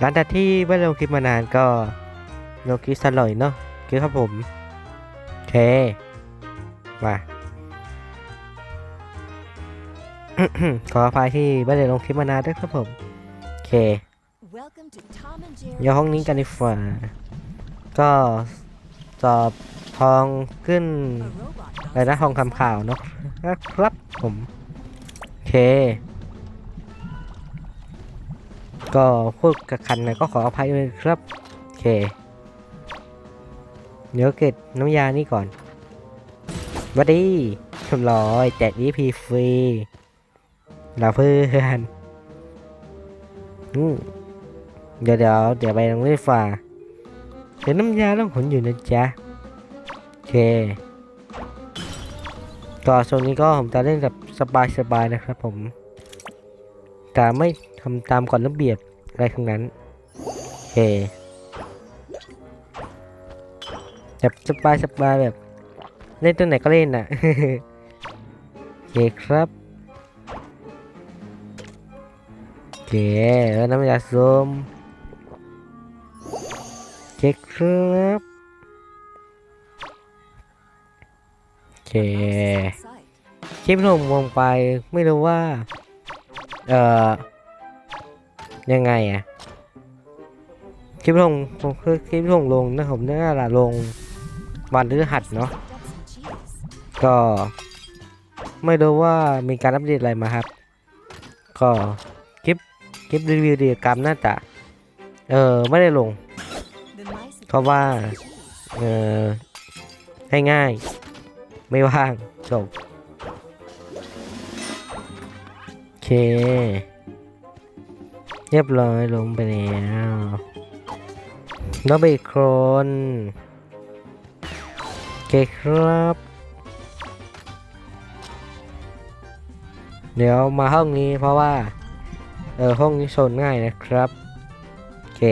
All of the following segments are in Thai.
หลังจากที่ไม่ลงคลิปมานานก็ลงคลิปสลอยเนาะคือครับผมโอเคมาขออภัยที่ไม่ได้ลงคลิปมานานด้วยครับผมโอเค Welcome to Tom and Jerry. เดี๋ยวห้องนี้กันดีกว่าก็สอบทองขึ้นอะไรนะทองคำข่าวเนาะครับผมโอเค ก็พูดกับคันนะก็ขออภัยด้วยครับ โอเค เดี๋ยวเก็บน้ำยานี่ก่อนวัดดีชมร้อยแจก EP ฟรีเราเพื่อนอืมเดี๋ยวเดี๋ยวเดี๋ยวไปลงเล่นฟ้าเดี๋ยวน้ำยาต้องขนอยู่นะจ๊ะ โอเคก็ช่วงนี้ก็ผมจะเล่นแบบสบายๆนะครับผม แต่ไม่ทำตามกฎระเบียบอะไรทั้งนั้นเคแบบสบายๆแบบ เล่นตัวไหนก็เล่นน่ะโอเคครับโอเคแล้วน้ำยาส้มโอเคครับโอเคคลิปที่ผมมองไปไม่รู้ว่า เอ่อ ยังไงอะคลิปที่ผมคือคลิปที่ผมลงนะผมน่าจะลงวันพฤหัสเนาะ ก็ ไม่รู้ว่ามีการอัปเดตอะไรมาครับ ก็คลิปคลิปรีวิวเดีกรรมน่าจะ เออไม่ได้ลง เพราะว่า เออง่ายๆไม่ว่างจบ เค เรียบร้อยลงไปแล้วแล้วไปอีกคนโอเคครับ เดี๋ยวมาห้องนี้เพราะว่า เออห้องนี้โซนง่ายนะครับโอเค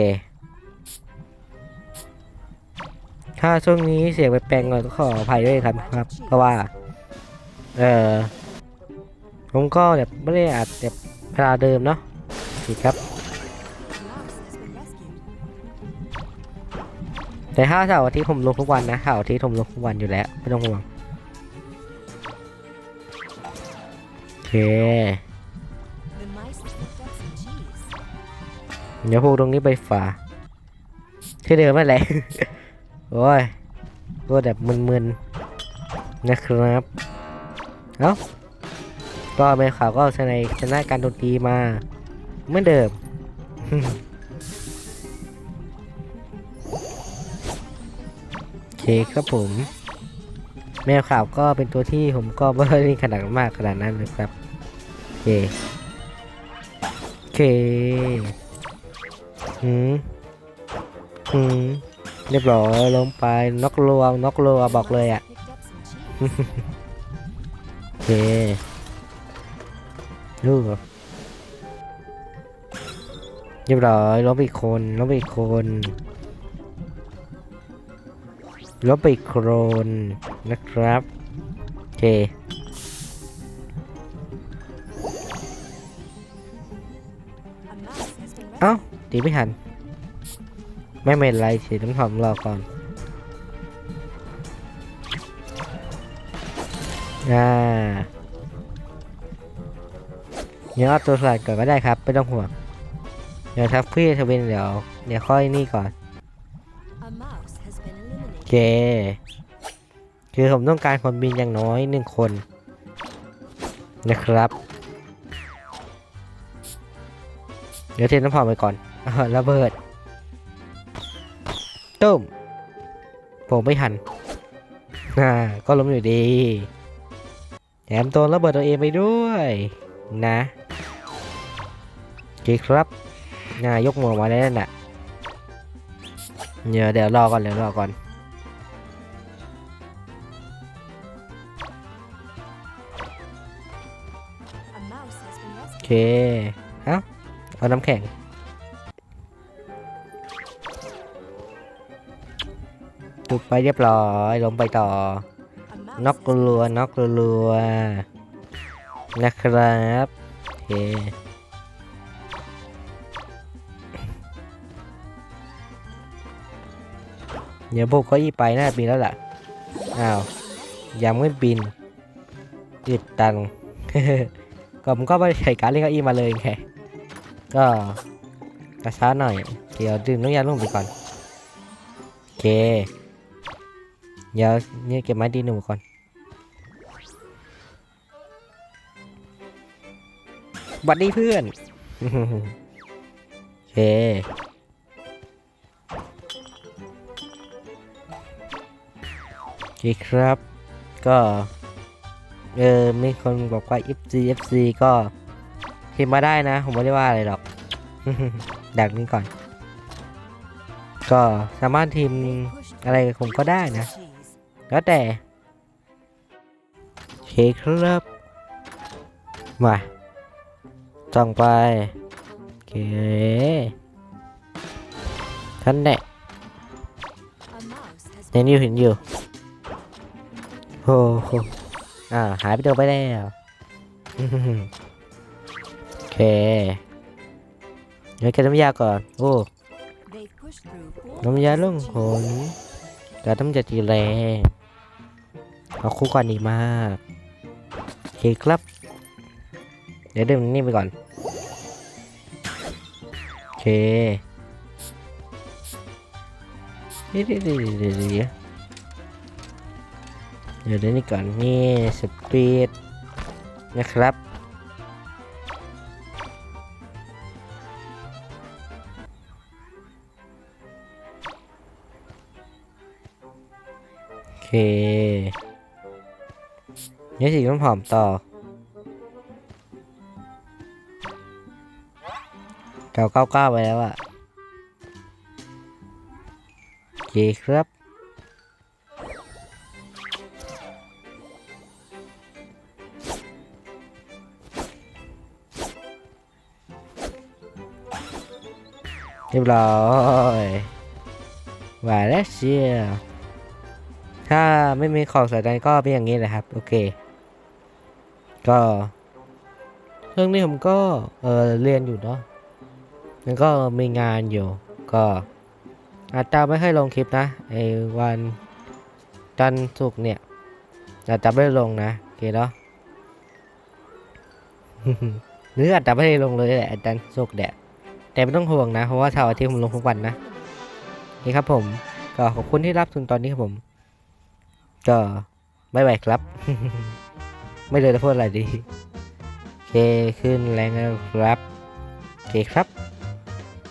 ถ้าช่วงนี้เสียงแปลงๆก็ขออภัยด้วยครับครับ เพราะว่า เออ ผมก็แบบไม่ได้อัดแบบเวลาเดิมเนาะดีครับ แต่ถ้าเสาร์อาทิตย์ผมลงทุกวันนะเสาร์อาทิตย์ผมลงทุกวันอยู่แล้วไม่ต้องห่วงโอเคเดี๋ยวพูตรงนี้ไปฝาที่เดิมนั่นแหละโอ้ยก็แบบมึนๆนะครับ เอ้า ก็เป็นข่าวก็ชนะชนะการดนตรีมาเหมือนเดิม โอเคครับผม แมวขาวก็เป็นตัวที่ผมก็ไม่ได้ขนาดมากขนาดนั้นเลยครับ โอเค โอเคหืมหืมเรียบร้อยลงไปนกรัวนกรัวบอกเลยอะ โอเค ดูเรียบร้อยลบอีกคนลบอีกคนลบอีกคนนะครับโอเคเอ้าตีไม่ทัน ไม่เป็นไรสีน้ำหอมรอก่อนอ่า เดี๋ยวเอาตัวสลัดก่อนก็ได้ครับไม่ต้องห่วงเดี๋ยวทัฟฟี่ทวินเดี๋ยวเดี๋ยวค่อยนี่ก่อนโอเคคือผมต้องการคนบินอย่างน้อยหนึ่งคน นะครับ เดี๋ยวเทน้ำหอมไปก่อนอระเบิดตุ้มผมไม่หันอ่าก็ล้มอยู่ดีแถมตัวระเบิดตัวเองไปด้วย นะ เคครับน่ายกมือมาได้นั่นแหละเดี๋ยวเดี๋ยวรอก่อนเดี๋ยวรอก่อนโอเคเอ้าเอาน้ำแข็งจุดไปเรียบร้อยลงไปต่อน็อก mouse has รัวน็อกรัวนะครับโอเค เดี๋ยวพวกเก็อีไปน่าบินแล้วล่ะ อ้าว ยังไม่บินอึดตังก็ผมก็ไม่ได้ใส่การเล่นเก้าอี้มาเลยไงก็กระช้าหน่อย เดี๋ยวดื่มน้ำยาลุ่มไปก่อน โอเค เดี๋ยวนี่เก็บไม้ดีหนุ่มก่อน บัดดี้เพื่อน โอเค โอเคครับ ก็เออมีคนบอกว่า FC FC ก็พิมพ์มาได้นะ ผมไม่ได้ว่าอะไรหรอก ดักนี้ก่อน ก็สามารถทีม They pushed อะไรกับผมก็ได้นะ cheese. แล้วแต่โอเคครับ มาจ้องไปโอเคท่านแน่ A mouse has เห็นอยู่เห็นอยู่ โอ้โหอ่าหายไปเดียวไปแล้วโอเคเดี๋ยวเก็บน้ำยาก่อน โอ้น้ำยาล of งหนแต่ต้องจะจีแรงเอาคู่กันดีมากโอเคครับ เดี๋ยวดื่มนี่ไปก่อนโอเคเดี๋ยวเดี๋ยวเดี๋ยว เดี๋ยวเดี๋ยวเดี๋ยวเดี๋ยวนี่ก่อนนี่สปีดนะครับ โอเคนี่สีน้ำหอมต่อ เก้าเก้าเก้าไปแล้วอะโอเคครับ เรียบร้อยหวานแล้วเชียถ้าไม่มีของใส่ใจก็เป็นอย่างนี้แหละครับ โอเค ก็เรื่องนี้ผมก็เออเรียนอยู่เนาะมันก็มีงานอยู่ ก็อาจจะไม่ค่อยลงคลิปนะไอ้วันจันทร์ศุกร์เนี่ยอาจจะไม่ลงนะโอเคเนาะหรืออาจจะไม่ได้ลงเลยแหละจันทร์ศุกร์เนี่ย แต่ไม่ต้องห่วงนะ เพราะว่าเสาร์อาทิตย์ผมลงทุกวันนะ นี่คครับผม ก็ขอบคุณที่รับชมตอนนี้ครับผม ก็ไม่ไหวครับ ไม่เลยจะพูดอะไรดี โอเคขึ้นแรงแล้วครับ โอเคครับ